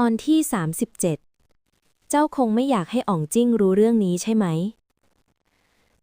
ตอนที่ 37 เจ้าคงไม่อยากให้อ่องจิ้งรู้เรื่องนี้ใช่ไหม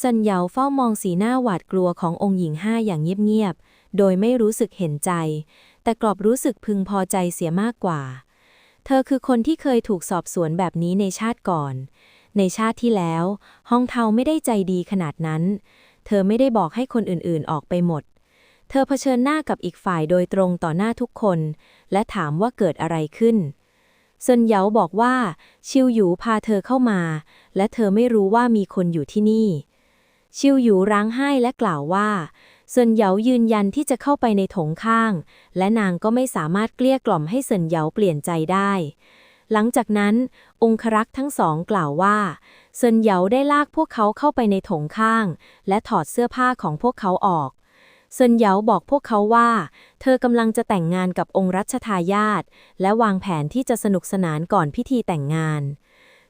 ซันเหยาเฝ้ามองสีหน้าหวาดกลัวขององค์หญิงห้าอย่างเงียบๆ โดยไม่รู้สึกเห็นใจ แต่กลับรู้สึกพึงพอใจเสียมากกว่า เธอคือคนที่เคยถูกสอบสวนแบบนี้ในชาติก่อน ในชาติที่แล้วฮองเทาไม่ได้ใจดีขนาดนั้น เธอไม่ได้บอกให้คนอื่นๆออกไปหมด เธอเผชิญหน้ากับอีกฝ่ายโดยตรงต่อหน้าทุกคน และถามว่าเกิดอะไรขึ้น เซินเหยาบอกว่า ชิวหยูพาเธอเข้ามา และเธอไม่รู้ว่ามีคนอยู่ที่นี่ ชิวหยูร้างไห้และกล่าวว่าเซินเหยายืนยันที่จะเข้าไปในถงข้าง และนางก็ไม่สามารถเกลี้ยกล่อมให้เซินเหยาเปลี่ยนใจได้ หลังจากนั้น องครักษ์ทั้งสองกล่าวว่าเซินเหยาได้ลากพวกเขาเข้าไปในถงข้าง และถอดเสื้อผ้าของพวกเขาออก เซินเหยาบอกพวกเขาว่า เธอกำลังจะแต่งงานกับองค์รัชทายาทและวางแผนที่จะสนุกสนานก่อนพิธีแต่งงาน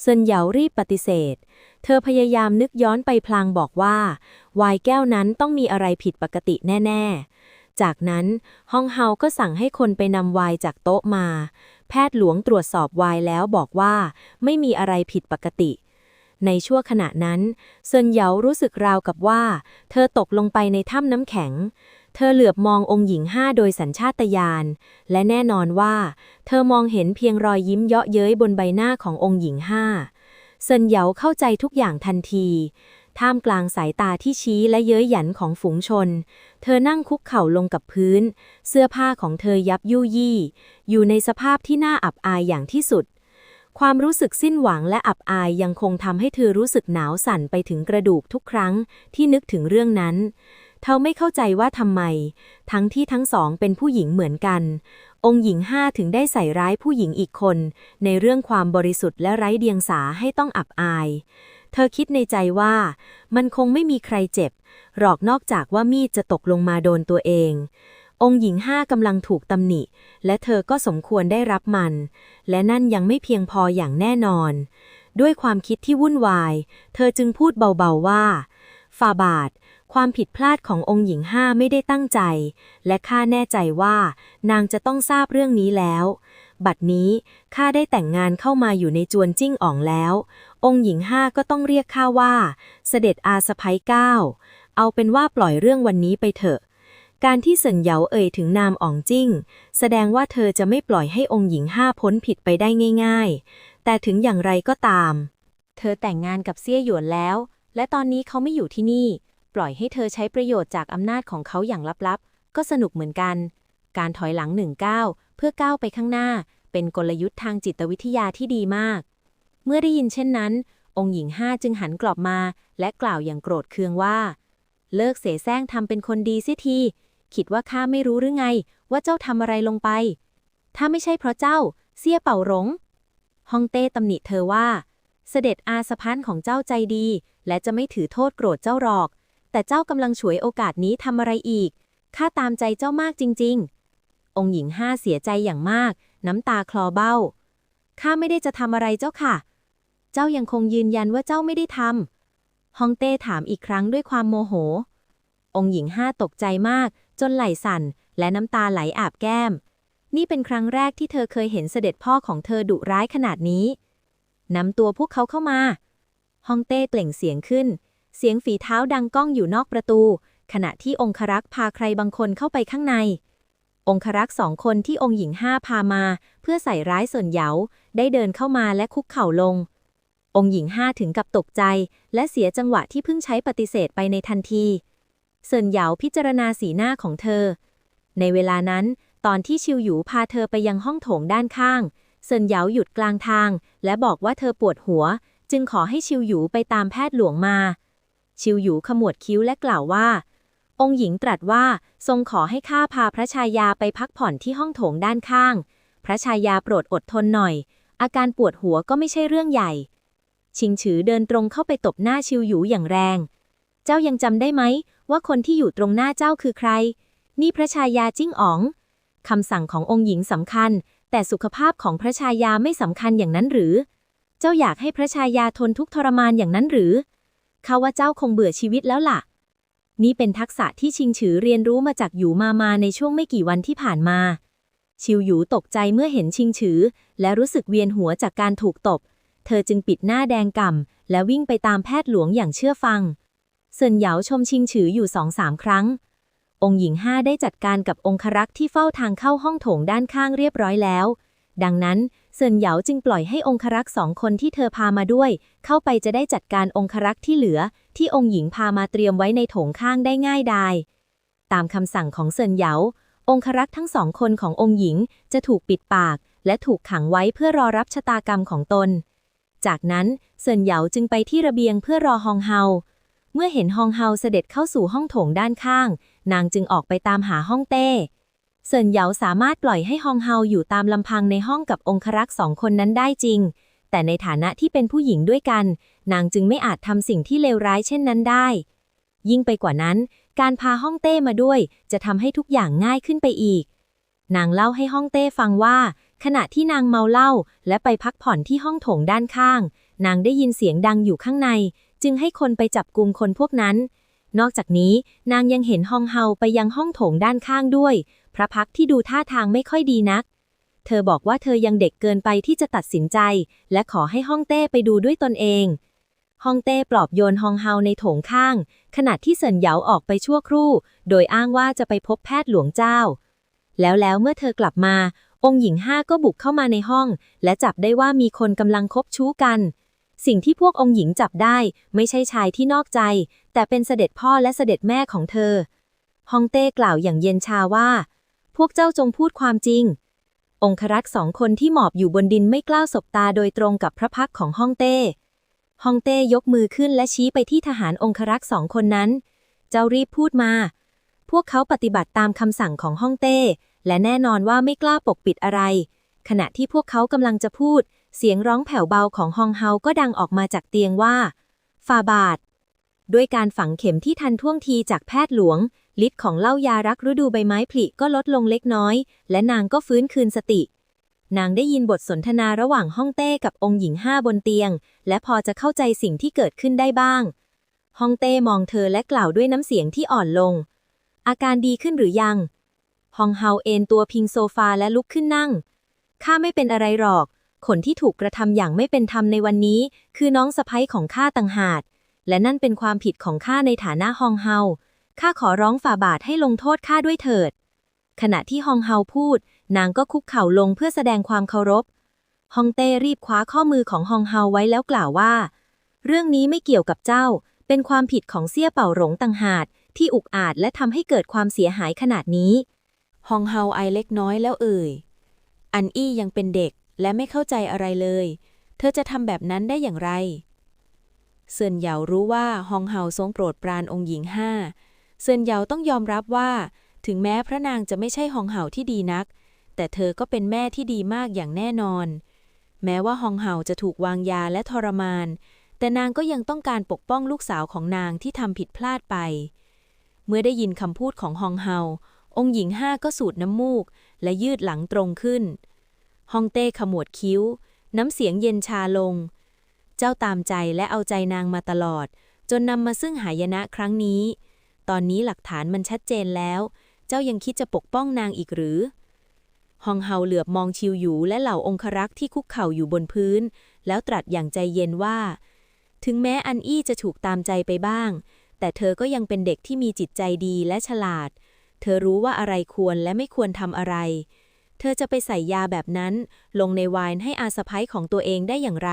เซินเหยารีบปฏิเสธ เธอพยายามนึกย้อนไปพลางบอกว่าวน์แก้วนั้นต้องมีอะไรผิดปกติแน่ ๆ จากนั้นฮองเฮาก็สั่งให้คนไปนำวน์จากโต๊ะมา แพทย์หลวงตรวจสอบวน์แล้วบอกว่า ไม่มีอะไรผิดปกติ ในชั่วขณะนั้นเซินเหยารู้สึกราวกับว่า เธอตกลงไปในถ้ำน้ำแข็ง เธอเหลือบมององค์หญิงห้าโดยสัญชาตญาณ และแน่นอนว่า เธอมองเห็นเพียงรอยยิ้มเยาะเย้ยบนใบหน้าขององค์หญิงห้าเซินเหยาเข้าใจทุกอย่างทันที ท่ามกลางสายตาที่ชี้และเย้ยหยันของฝูงชน เธอนั่งคุกเข่าลงกับพื้น เสื้อผ้าของเธอยับยุยี่ อยู่ในสภาพที่น่าอับอายอย่างที่สุด ความรู้สึกสิ้นหวังและอับอายยังคงทำให้เธอรู้สึกหนาวสั่นไปถึงกระดูกทุกครั้งที่นึกถึงเรื่องนั้น เธอไม่เข้าใจว่าทำไม ทั้งที่ทั้งสองเป็นผู้หญิงเหมือนกัน องค์หญิงห้าถึงได้ใส่ร้ายผู้หญิงอีกคน ในเรื่องความบริสุทธิ์และไร้เดียงสาให้ต้องอับอาย เธอคิดในใจว่า มันคงไม่มีใครเจ็บ หรอกนอกจากว่ามีดจะตกลงมาโดนตัวเอง องค์หญิงห้ากำลังถูกตำหนิ และเธอก็สมควรได้รับมัน และนั่นยังไม่เพียงพออย่างแน่นอน ด้วยความคิดที่วุ่นวาย เธอจึงพูดเบาๆว่าฝ่าบาท ความผิดพลาดขององค์หญิงห้าไม่ได้ตั้งใจ และข้าแน่ใจว่า นางจะต้องทราบเรื่องนี้แล้ว บัดนี้ข้าได้แต่งงานเข้ามาอยู่ในจวนจิ้งอ่องแล้ว องค์หญิงห้าก็ต้องเรียกข้าว่า เสด็จอาสะพ้ยเก้า เอาเป็นว่าปล่อยเรื่องวันนี้ไปเถอะ การที่เสินเหยาเอ่ยถึงนามอ่องจิ้ง แสดงว่าเธอจะไม่ปล่อยให้องค์หญิงห้าพ้นผิดไปได้ง่าย ๆ แต่ถึงอย่างไรก็ตาม เธอแต่งงานกับเซี่ยหยวนแล้ว และตอนนี้เขาไม่อยู่ที่นี่ ปล่อยให้เธอใช้ประโยชน์จากอำนาจของเขาอย่างลับๆ ก็สนุกเหมือนกัน การถอยหลังหนึ่งก้าวเพื่อก้าวไปข้างหน้า เป็นกลยุทธ์ทางจิตวิทยาที่ดีมาก เมื่อได้ยินเช่นนั้น องค์หญิงห้าจึงหันกลับมา และกล่าวอย่างโกรธเคืองว่า เลิกเสแสร้งทำเป็นคนดีเสียที คิดว่าข้าไม่รู้หรือไง ว่าเจ้าทำอะไรลงไป ถ้าไม่ใช่เพราะเจ้า เสียเป่าหลงฮองเต้ตำหนิเธอว่า เสด็จอาสะพันของเจ้าใจดี และจะไม่ถือโทษโกรธเจ้าหรอก แต่เจ้ากำลังฉวยโอกาสนี้ทำอะไรอีกข้าตามใจเจ้ามากจริง ๆ องค์หญิงห้าเสียใจอย่างมาก น้ำตาคลอเบ้าข้าไม่ได้จะทำอะไรเจ้าค่ะ เจ้ายังคงยืนยันว่าเจ้าไม่ได้ทำฮองเต้ถามอีกครั้งด้วยความโมโห องค์หญิงห้าตกใจมาก จนไหล่สั่น และน้ำตาไหลอาบแก้ม นี่เป็นครั้งแรกที่เธอเคยเห็นเสด็จพ่อของเธอดุร้ายขนาดนี้นำตัวพวกเขาเข้ามาฮองเต้เปล่งเสียงขึ้น เสียงฝีเท้าดังก้องอยู่นอกประตู ขณะที่องครักษ์พาใครบางคนเข้าไปข้างใน องครักษ์สองคนที่องค์หญิงห้าพามา เพื่อใส่ร้ายส่วนเหยาได้เดินเข้ามาและคุกเข่าลง องค์หญิงห้าถึงกับตกใจ และเสียจังหวะที่เพิ่งใช้ปฏิเสธไปในทันที เซินเหยาพิจารณาสีหน้าของเธอ ในเวลานั้น ตอนที่ชิวหยูพาเธอไปยังห้องโถงด้านข้าง เซินเหยาหยุดกลางทาง และบอกว่าเธอปวดหัว จึงขอให้ชิวหยูไปตามแพทย์หลวงมา ชิวหยูขมวดคิ้วและกล่าวว่า องค์หญิงตรัสว่าทรงขอให้ข้าพาพระชายาไปพักผ่อนที่ห้องโถงด้านข้าง พระชายาโปรดอดทนหน่อย อาการปวดหัวก็ไม่ใช่เรื่องใหญ่ ชิงฉือเดินตรงเข้าไปตบหน้าชิวหยูอย่างแรง เจ้ายังจำได้ไหม ว่าคนที่อยู่ตรงหน้าเจ้าคือใคร นี่พระชายาจิ้งอ๋องคำสั่งขององค์หญิงสำคัญ แต่สุขภาพของพระชายาไม่สำคัญอย่างนั้นหรือ เจ้าอยากให้พระชายาทนทุกทรมานอย่างนั้นหรือเขาว่าเจ้าคงเบื่อชีวิตแล้วล่ะ นี่เป็นทักษะที่ชิงฉือเรียนรู้มาจากหยูมามาในช่วงไม่กี่วันที่ผ่านมา ชิวหยูตกใจเมื่อเห็นชิงฉือ และรู้สึกเวียนหัวจากการถูกตบ เธอจึงปิดหน้าแดงก่ำและวิ่งไปตามแพทย์หลวงอย่างเชื่อฟัง เซินเหยาชมชิงฉืออยู่สองสามครั้ง องค์หญิงห้าได้จัดการกับองครักษ์ที่เฝ้าทางเข้าห้องโถงด้านข้างเรียบร้อยแล้ว ดังนั้นเซินเหยาจึงปล่อยให้องครักษ์สองคนที่เธอพามาด้วย เข้าไปจะได้จัดการองครักษ์ที่เหลือ ที่องค์หญิงพามาเตรียมไว้ในโถงข้างได้ง่ายดายตามคำสั่งของเซินเหยาองครักษ์ทั้งสองคนขององค์หญิงจะถูกปิดปาก และถูกขังไว้เพื่อรอรับชะตากรรมของตน จากนั้นเซินเหยาจึงไปที่ระเบียงเพื่อรอฮองเฮา เมื่อเห็นฮองเฮาเสด็จเข้าสู่ห้องโถงด้านข้าง นางจึงออกไปตามหาห้องเต้เซินเหยาสามารถปล่อยให้ฮองเฮาอยู่ตามลำพังในห้องกับองครักษ์สองคนนั้นได้จริง แต่ในฐานะที่เป็นผู้หญิงด้วยกัน นางจึงไม่อาจทำสิ่งที่เลวร้ายเช่นนั้นได้ ยิ่งไปกว่านั้น การพาฮ่องเต้มาด้วย จะทำให้ทุกอย่างง่ายขึ้นไปอีก นางเล่าให้ฮ่องเต้ฟังว่า ขณะที่นางเมาเหล้าและไปพักผ่อนที่ห้องโถงด้านข้าง นางได้ยินเสียงดังอยู่ข้างใน จึงให้คนไปจับกลุ่มคนพวกนั้น นอกจากนี้นางยังเห็นฮองเฮาไปยังห้องโถงด้านข้างด้วย พระพักที่ดูท่าทางไม่ค่อยดีนัก เธอบอกว่าเธอยังเด็กเกินไปที่จะตัดสินใจ และขอให้ฮ่องเต้ไปดูด้วยตนเองฮองเต้ปลอบโยนฮองเฮาในโถงข้าง ขณะที่เซินเหยาออกไปชั่วครู่ โดยอ้างว่าจะไปพบแพทย์หลวงเจ้า แล้วแล้วเมื่อเธอกลับมา องค์หญิงห้าก็บุกเข้ามาในห้อง และจับได้ว่ามีคนกำลังคบชู้กัน สิ่งที่พวกองค์หญิงจับได้ ไม่ใช่ชายที่นอกใจ แต่เป็นเสด็จพ่อและเสด็จแม่ของเธอ ฮองเต้กล่าวอย่างเย็นชาว่า พวกเจ้าจงพูดความจริง องครักษ์สองคนที่หมอบอยู่บนดินไม่กล้าสบตาโดยตรงกับพระพักของฮ่องเต้ฮ่องเต้ยกมือขึ้นและชี้ไปที่ทหารองครักษ์สองคนนั้น เจ้ารีบพูดมา พวกเขาปฏิบัติตามคำสั่งของฮ่องเต้ และแน่นอนว่าไม่กล้าปกปิดอะไร ขณะที่พวกเขากำลังจะพูด เสียงร้องแผ่วเบาของฮองเฮาก็ดังออกมาจากเตียงว่าฟาบาทด้วยการฝังเข็มที่ทันท่วงทีจากแพทย์หลวงฤทธิ์ของเหล้ายารักฤดูใบไม้ผลิก็ลดลงเล็กน้อย และนางก็ฟื้นคืนสติ นางได้ยินบทสนทนาระหว่างฮ่องเต้กับองค์หญิงห้าบนเตียง และพอจะเข้าใจสิ่งที่เกิดขึ้นได้บ้างฮ่องเต้มองเธอและกล่าวด้วยน้ำเสียงที่อ่อนลง อาการดีขึ้นหรือยังฮองเฮาเอนตัวพิงโซฟาและลุกขึ้นนั่งข้าไม่เป็นอะไรหรอก คนที่ถูกกระทำอย่างไม่เป็นธรรมในวันนี้ คือน้องสะใภ้ของข้าต่างหากและนั่นเป็นความผิดของข้าในฐานะฮองเฮาข้าขอร้องฝ่าบาทให้ลงโทษข้าด้วยเถิด ขณะที่ฮองเฮาพูด นางก็คุกเข่าลงเพื่อแสดงความเคารพ ฮองเต้รีบคว้าข้อมือของฮองเฮาไว้แล้วกล่าวว่า เรื่องนี้ไม่เกี่ยวกับเจ้า เป็นความผิดของเสี่ยเป่าหลงต่างหากที่อุกอาจและทำให้เกิดความเสียหายขนาดนี้ ฮองเฮาไอเล็กน้อยแล้วเอ่ย อันอี้ยังเป็นเด็ก และไม่เข้าใจอะไรเลย เธอจะทำแบบนั้นได้อย่างไร เซินเหยารู้ว่าฮองเฮาทรงโปรดปรานองค์หญิงห้าเซินเหยาต้องยอมรับว่า ถึงแม้พระนางจะไม่ใช่ฮองเฮาที่ดีนัก แต่เธอก็เป็นแม่ที่ดีมากอย่างแน่นอน แม้ว่าฮองเฮาจะถูกวางยาและทรมาน แต่นางก็ยังต้องการปกป้องลูกสาวของนางที่ทำผิดพลาดไป เมื่อได้ยินคำพูดของฮองเฮาองค์หญิงห้าก็สูดน้ำมูก และยืดหลังตรงขึ้น ฮองเต้ขมวดคิ้ว น้ำเสียงเย็นชาลง เจ้าตามใจและเอาใจนางมาตลอด จนนำมาซึ่งหายนะครั้งนี้ ตอนนี้หลักฐานมันชัดเจนแล้ว เจ้ายังคิดจะปกป้องนางอีกหรือฮองเฮาเหลือบมองชิวหยูและเหล่าองครักษ์ที่คุกเข่าอยู่บนพื้น แล้วตรัสอย่างใจเย็นว่า ถึงแม้อันอี้จะถูกตามใจไปบ้าง แต่เธอก็ยังเป็นเด็กที่มีจิตใจดีและฉลาด เธอรู้ว่าอะไรควรและไม่ควรทำอะไร เธอจะไปใส่ยาแบบนั้น ลงในไวน์ให้อาสะพ้ยของตัวเองได้อย่างไร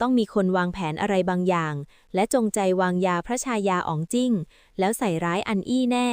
ต้องมีคนวางแผนอะไรบางอย่าง และจงใจวางยาพระชายาอ๋องจิ้ง แล้วใส่ร้ายอันอี้แน่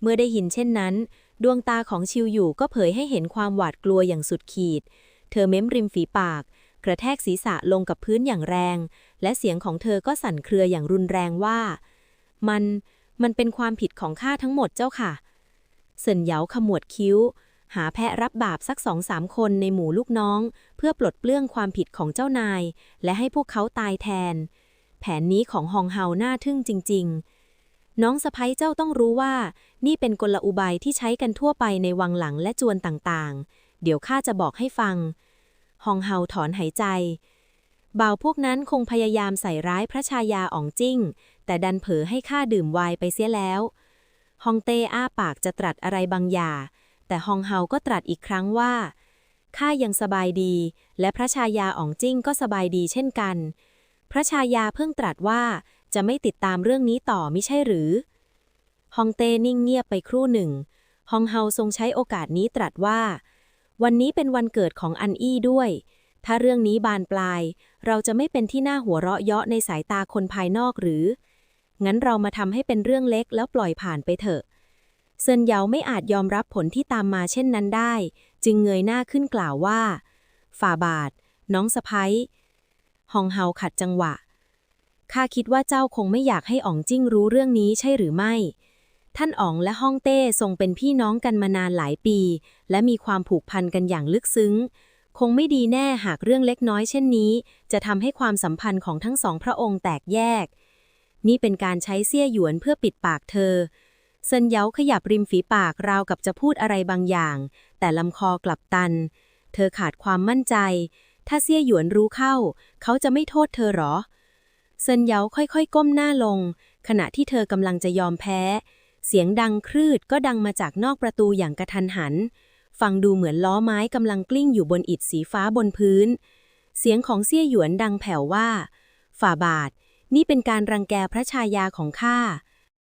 เมื่อได้ยินเช่นนั้น ดวงตาของชิวอยู่ก็เผยให้เห็นความหวาดกลัวอย่างสุดขีด เธอเม้มริมฝีปาก กระแทกศีรษะลงกับพื้นอย่างแรง และเสียงของเธอก็สั่นเครืออย่างรุนแรงว่า มันมันเป็นความผิดของข้าทั้งหมดเจ้าค่ะเซินเหยาขมวดคิ้ว หาแพะรับบาปสักสองสามคนในหมู่ลูกน้อง เพื่อปลดเปลื้องความผิดของเจ้านาย และให้พวกเขาตายแทน แผนนี้ของฮองเฮาน่าทึ่งจริง ๆ น้องสะพ้ยเจ้าต้องรู้ว่า นี่เป็นกลอุบายที่ใช้กันทั่วไปในวังหลังและจวนต่างๆ เดี๋ยวข้าจะบอกให้ฟังฮองเฮาถอนหายใจบ่าวพวกนั้นคงพยายามใส่ร้ายพระชายาอ๋องจิ้ง แต่ดันเผลอให้ข้าดื่มไวน์ไปเสียแล้ว ฮองเต้อ้าปากจะตรัสอะไรบางอย่าง แต่ฮองเฮาก็ตรัสอีกครั้งว่า ข้ายังสบายดี และพระชายาอ๋องจิ้งก็สบายดีเช่นกัน พระชายาเพิ่งตรัสว่าจะไม่ติดตามเรื่องนี้ต่อม่ใช่หรือ ฮองเต้นิ่งเงียบไปครู่หนึ่ง ฮองเฮาทรงใช้โอกาสนี้ตรัสว่า วันนี้เป็นวันเกิดของอันอี้ด้วย ถ้าเรื่องนี้บานปลาย เราจะไม่เป็นที่น่าหัวเราะเยาะในสายตาคนภายนอกหรือ งั้นเรามาทำให้เป็นเรื่องเล็กแล้วปล่อยผ่านไปเถอะ เซินเหยาไม่อาจยอมรับผลที่ตามมาเช่นนั้นได้ จึงเงยหน้าขึ้นกล่าวว่า ฝ่าบาท น้องสะพ้ยฮองเฮาขัดจังหวะ ข้าคิดว่าเจ้าคงไม่อยากให้อ๋องจิ้งรู้เรื่องนี้ใช่หรือไม่ ท่านอ๋องและฮ่องเต้ทรงเป็นพี่น้องกันมานานหลายปี และมีความผูกพันกันอย่างลึกซึ้ง คงไม่ดีแน่หากเรื่องเล็กน้อยเช่นนี้ จะทำให้ความสัมพันธ์ของทั้งสองพระองค์แตกแยก นี่เป็นการใช้เสี้ยหยวนเพื่อปิดปากเธอ เซินเย้าขยับริมฝีปากราวกับจะพูดอะไรบางอย่าง แต่ลำคอกลับตัน เธอขาดความมั่นใจ ถ้าเสี้ยหยวนรู้เข้า เขาจะไม่โทษเธอหรอ เซินเย้าค่อยๆ ก้มหน้าลง ขณะที่เธอกำลังจะยอมแพ้ เสียงดังครืดก็ดังมาจากนอกประตูอย่างกระทันหัน ฟังดูเหมือนล้อไม้กำลังกลิ้งอยู่บนอิฐสีฟ้าบนพื้น เสียงของเซี่ยหยวนดังแผ่วว่า ฝ่าบาท นี่เป็นการรังแกพระชายาของข้า